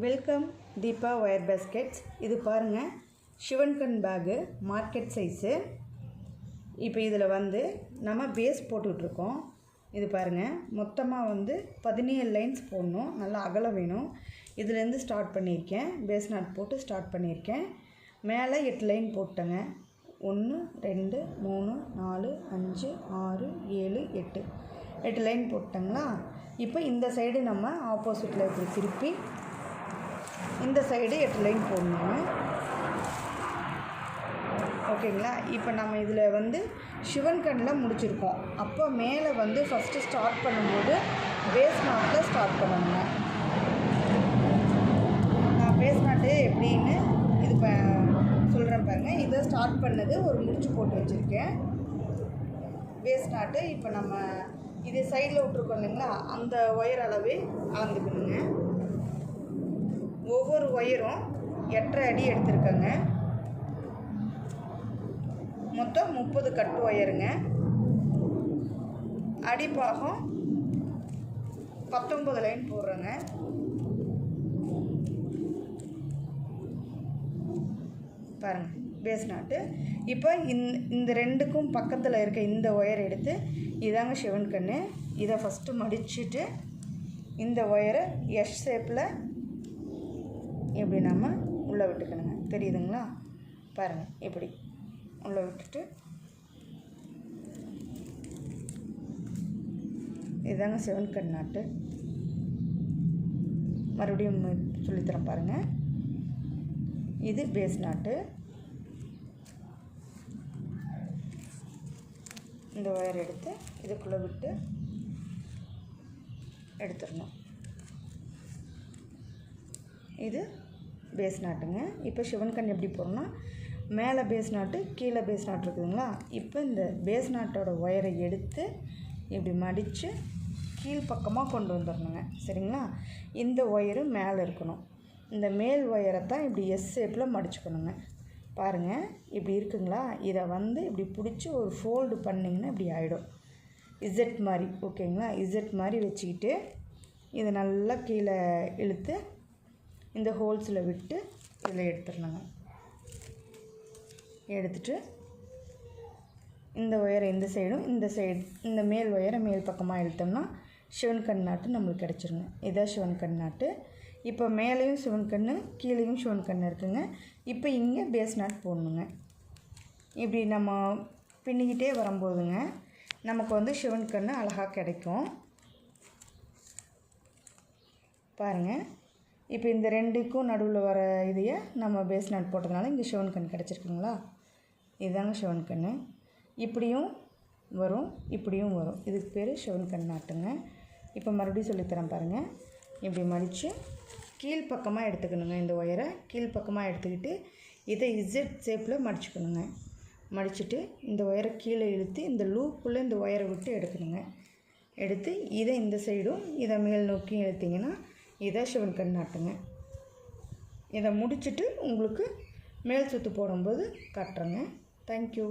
Welcome Deepa wire baskets இது பாருங்கள் சிவன்கண் bag market size இப்போ இதில் வந்து நம்ம பேஸ் போட்டுட்ருக்கோம் இது பாருங்கள் மொத்தமாக வந்து பதினேழு லைன்ஸ் போடணும். நல்லா அகலம் வேணும். இதுலேருந்து ஸ்டார்ட் பண்ணியிருக்கேன். பேஸ் நாட் போட்டு ஸ்டார்ட் பண்ணியிருக்கேன். மேலே எட்டு லைன் போட்டேங்க. ஒன்று ரெண்டு மூணு நாலு அஞ்சு ஆறு ஏழு எட்டு. எட்டு லைன் போட்டங்களா? இப்போ இந்த சைடு நம்ம ஆப்போசிட்டில் இப்படி திருப்பி இந்த சைடு எட்டு லைன் போடணும் ஓகேங்களா? இப்போ நம்ம இதில் வந்து சிவன் கண்ணில் முடிச்சிருக்கோம். அப்போ மேலே வந்து ஃபஸ்ட்டு ஸ்டார்ட் பண்ணும்போது பேஸ் நாட்டில் ஸ்டார்ட் பண்ணணுங்க. நான் பேஸ் நாட்டு எப்படின்னு இது ப சொல்கிறேன் பாருங்கள் இதை ஸ்டார்ட் பண்ணது ஒரு முடிச்சு போட்டு வச்சுருக்கேன். பேஸ் நாட்டு இப்போ நம்ம இது சைடில் விட்ருக்கோம் இல்லைங்களா? அந்த ஒயர் அளவே அளந்துக்கணுங்க. ஒவ்வொரு ஒயரும் எட்டரை அடி எடுத்திருக்கேங்க. மொத்தம் முப்பது கட்டு ஒயருங்க. அடிப்பாகம் பத்தொம்பது லைன் போடுறேங்க. பாருங்கள் பேஸ் நாட்டு இப்போ இந்த ரெண்டுக்கும் பக்கத்தில் இருக்க இந்த ஒயர் எடுத்து இதாங்க சிவன் கண்ணு. இதை ஃபஸ்ட்டு மடிச்சுட்டு இந்த ஒயரை எஷ் ஷேப்பில் இப்படி நம்ம உள்ளே விட்டுக்கணுங்க? தெரியுதுங்களா? பாருங்கள் இப்படி உள்ளே விட்டுட்டு இதுதாங்க சிவன் கண் நாட்டு மறுபடியும் சொல்லித்தரேன் பாருங்கள் இது பேஸ் நாட்டு. இந்த ஒயர் எடுத்து இதுக்குள்ளே விட்டு எடுத்துடணும். இது பேஸ் நாட்டுங்க. இப்போ சிவன் கண் எப்படி போகிறோன்னா மேலே பேஸ் நாட்டு கீழே பேஸ் நாட்டு இருக்குதுங்களா? இப்போ இந்த பேஸ் நாட்டோட ஒயரை எடுத்து இப்படி மடித்து கீழ்ப்பக்கமாக கொண்டு வந்துடணுங்க சரிங்களா? இந்த ஒயரு மேலே இருக்கணும். இந்த மேல் ஒயரை தான் இப்படி எஸ் ஷேப்பில் மடிச்சுக்கணுங்க. பாருங்கள் இப்படி இருக்குங்களா? இதை வந்து இப்படி பிடிச்சி ஒரு ஃபோல்டு பண்ணிங்கன்னா இப்படி ஆகிடும் இசட் மாதிரி ஓகேங்களா இசட் மாதிரி வச்சுக்கிட்டு இதை நல்லா கீழே இழுத்து இந்த ஹோல்ஸில் விட்டு இதில் எடுத்துடணுங்க எடுத்துட்டு இந்த ஒயரை இந்த சைடும் இந்த சைடு இந்த மேல் ஒயரை மேல் பக்கமாக இழுத்தோம்னா சிவன் கண் நாட்டு நம்மளுக்கு கிடச்சிருங்க. இதான் சிவன் கண் நாட்டு. இப்போ மேலேயும் சிவன் கண் கீழேயும் சிவன் கண் இருக்குங்க. இப்போ இங்கே பேஸ் நாட் போடணுங்க. இப்படி நம்ம பின்னிக்கிட்டே வரும்போதுங்க நமக்கு வந்து சிவன் கண் அழகாக கிடைக்கும். பாருங்கள் இப்போ இந்த ரெண்டுக்கும் நடுவில் வர இதையே நம்ம பேஸ் நாட் போட்டதுனால இங்கே சிவன் கண் கிடச்சிருக்குங்களா? இதுதாங்க சிவன் கண் இப்படியும் வரும் இப்படியும் வரும். இதுக்கு பேர் சிவன் கண் நாட்டுங்க. இப்போ மறுபடியும் சொல்லித்தரேன் பாருங்கள் இப்படி மடித்து கீழ்ப்பக்கமாக எடுத்துக்கணுங்க இந்த ஒயரை கீழ்ப்பக்கமாக எடுத்துக்கிட்டு இதை இசட் ஷேப்பில் மடிச்சுக்கணுங்க. மடிச்சுட்டு இந்த ஒயரை கீழே இழுத்து இந்த லூப்புக்குள்ளே இந்த ஒயரை விட்டு எடுக்கணுங்க. எடுத்து இதை இந்த சைடும் இதை மேல் நோக்கியும் எடுத்திங்கன்னா இதை சிவன் கண்ணாட்டுங்க இதை முடிச்சுட்டு உங்களுக்கு மேல் சுற்று போடும்போது கட்டுறேங்க. தேங்க்யூ